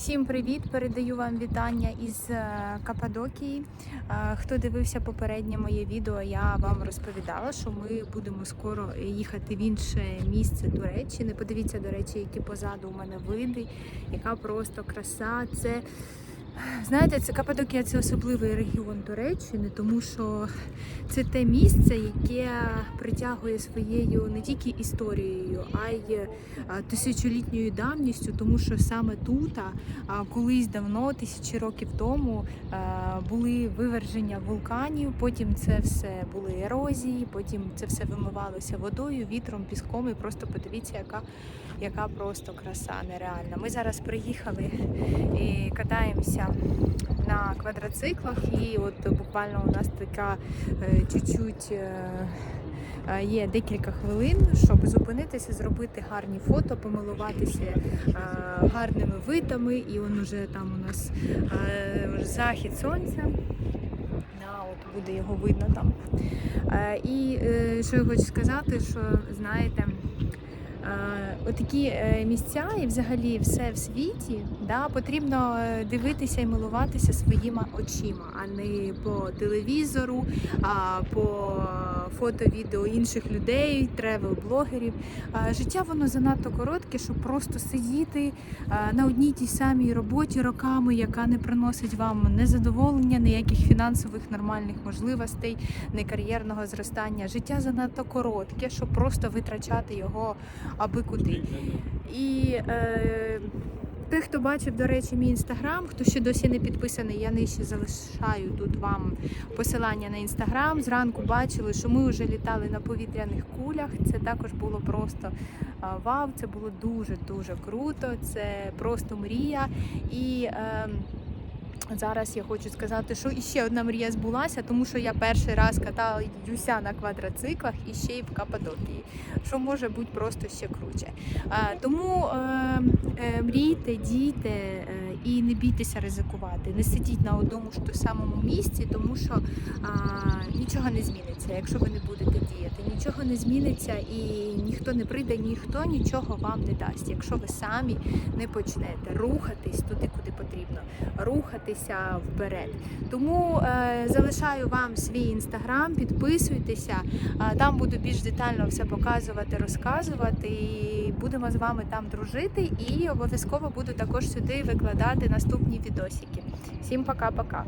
Всім привіт! Передаю вам вітання із Кападокії. Е, Хто дивився попереднє моє відео, я вам розповідала, що ми будемо скоро їхати в інше місце Туреччини. Подивіться, до речі, які позаду у мене види, яка просто краса. Це знаєте, це Каппадокія це особливий регіон Туреччини, тому що це те місце, яке притягує своєю не тільки історією, а й е, тисячолітньою давністю, тому що саме тут, колись давно, тисячі років тому, е, були виверження вулканів. Потім це все були ерозії, потім це все вимивалося водою, вітром, піском. І просто подивіться, яка, яка просто краса нереальна. Ми зараз приїхали і катаємося на квадроциклах, і от буквально у нас така е, чуть-чуть. е, е, Є декілька хвилин, щоб зупинитися, зробити гарні фото, помилуватися гарними видами. І он уже там у нас захід сонця. От буде його видно там. І що я хочу сказати, що знаєте. Е, Отакі е, місця і взагалі все в світі да, потрібно е, дивитися і милуватися своїми очима, а не по телевізору, а по фото, відео інших людей, тревел-блогерів. Життя воно занадто коротке, щоб просто сидіти на одній тій самій роботі роками, яка не приносить вам не задоволення, ніяких фінансових нормальних можливостей, не кар'єрного зростання. Життя занадто коротке, щоб просто витрачати його аби куди. І е, той, хто бачив, до речі, мій інстаграм, хто ще досі не підписаний, я нижче залишаю тут вам посилання на інстаграм. Зранку бачили, що ми вже літали на повітряних кулях. Це також було просто вау, це було дуже дуже круто. Це просто мрія. І е, Зараз я хочу сказати, що іще одна мрія збулася, тому що я перший раз катаюся на квадроциклах і ще й в Каппадокії, що може бути просто ще круче. Тому е, е, мрійте, дійте е, і не бійтеся ризикувати. Не сидіть на одному ж тому самому місці, тому що нічого не зміниться, якщо ви не будете діяти. Нічого не зміниться і ніхто не прийде, ніхто нічого вам не дасть, якщо ви самі не почнете рухатись туди, куди потрібно, рухатися вперед. Тому е, залишаю вам свій інстаграм, підписуйтеся. Е, там буду більш детально все показувати, розказувати. І будемо з вами там дружити. І обов'язково буду також сюди викладати наступні відосики. Всім пока-пока.